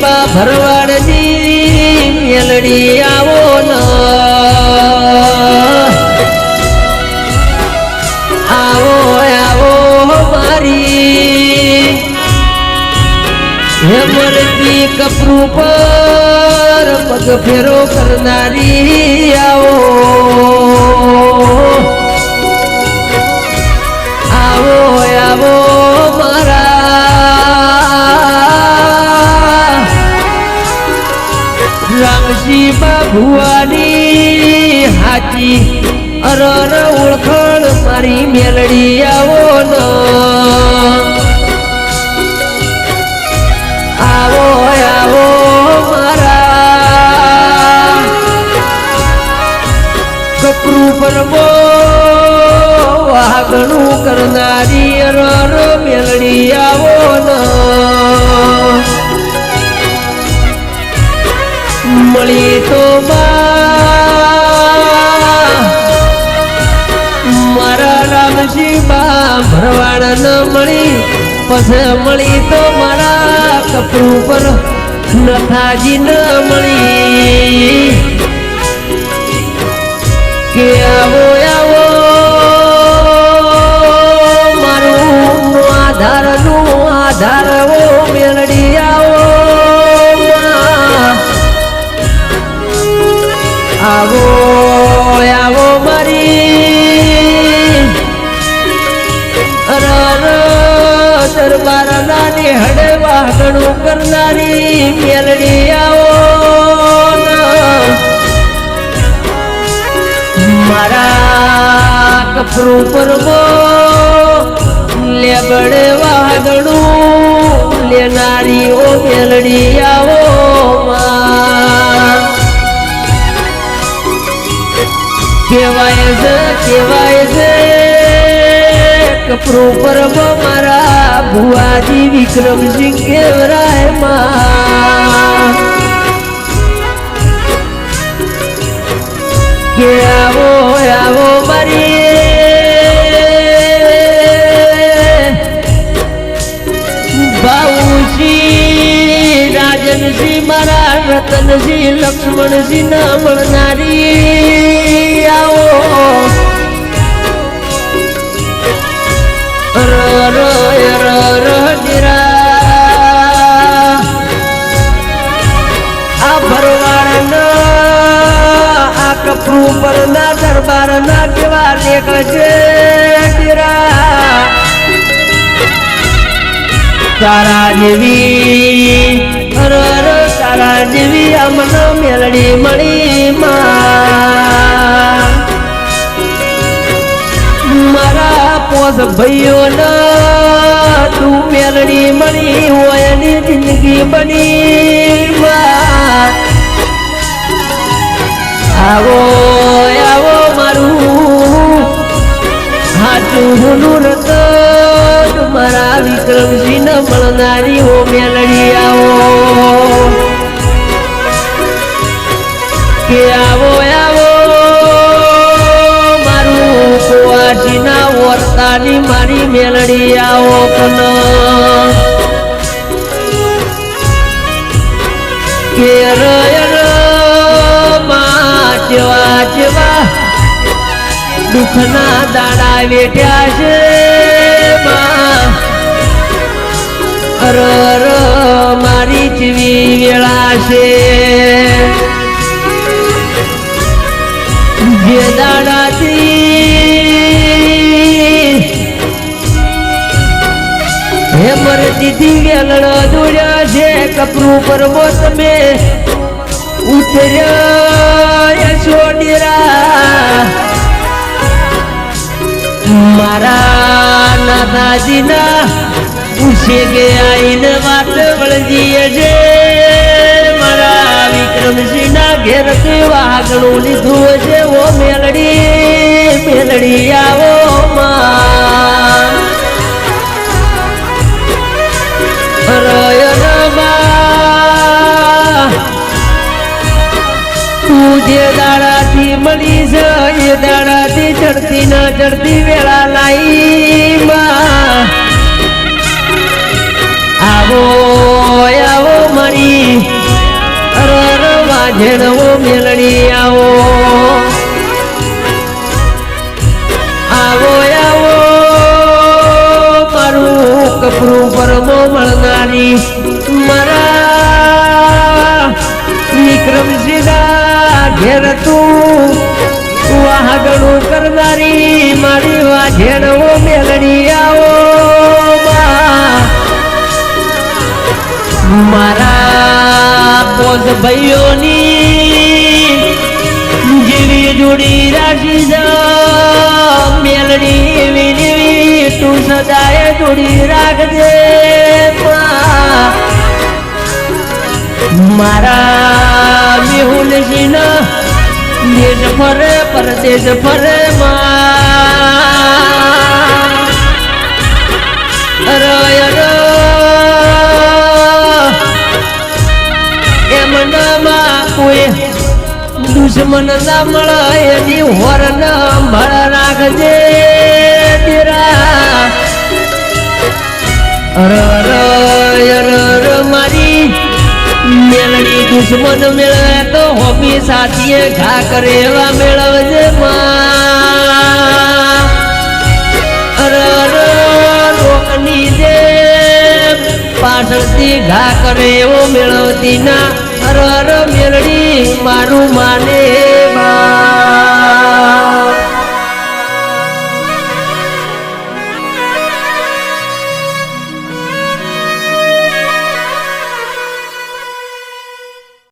બા ભરવાડની મેલડી આવો ન. આવો આવો મારી. હેમરતી કપરું પર પગ ફેરો કરનારી આવો. અરર ઓળખણ, મારી મેલડી આવો ન. આવો આવો મારા. કપરું પરમો વાગણું કરનારી અરર મેલડી આવો ન. મળી તો બા નથાજી ન મળી કે આવો આવો મારું આધારનું આધાર ઓ મેલડી આવો. આવો આવો મારી દરબાર નાની હડે વાગણું કરનારી મેલડીયાઓ. મારા કપરું પરબો લેબડે વાગણું લેનારીઓ મેલડીયાઓ. કેવાય છે કેવાય છે કપરું પરમો મારા ભુવાજી વિક્રમસિંહ કેવરાયમાં. કે આવો આવો મરીએ. બાઉજી રાજનસિંહ મારા રતનસિંહ લક્ષ્મણસિંહ ના મળનારી આવો. કપરું પર ના દરબાર ના કેવા ટીરા. તારા અર તારા જેવી અમને મેલડી મળી માં પોસ ભાઈઓ તું મેલડી મળી હોય એની જિંદગી બની આવો આવો મારું હાચું હુનું રતન મારા વિક્રમજી ન મળનારી હો મેલડી મારી મેલડી આવો કન કે રયનમાં જેવા જેવા દુઃખના દાડા વેઠ્યા છે અર, મારી જેવી વેળા છે હે મર દીદી વેલણો દોડ્યા કપરું પર તમે ઉતર્યા યશોડેરા મારા નાદાજીના ઉછે કે આઈને વાત વળજીએ છે. મારા વિક્રમસિંહના ઘેર વાગણું લીધું છે. ઓ મેલડી મેલડી આવો માં. આવતી વેળા લાઈમાં. આવો આવો મળી રણવા ઝેણવો મેલણી આવો. જોડી રાશી જા મેલડી એવી તું સદાય રાખજે. મારા મેહુલ દેશ ફરે પરદેશ ફરે માં કોઈ દુશ્મન ના મળે એની હોર ના ભળ રાખજે અરે મારી મેળડી દુશ્મન મેળવે તો હોમી સાથીએ ઘા કરે એવા મેળવજે અરે અરે પાછળથી ઘા કરે એવો મેળવતી ના. અરે મેળડી મારું માને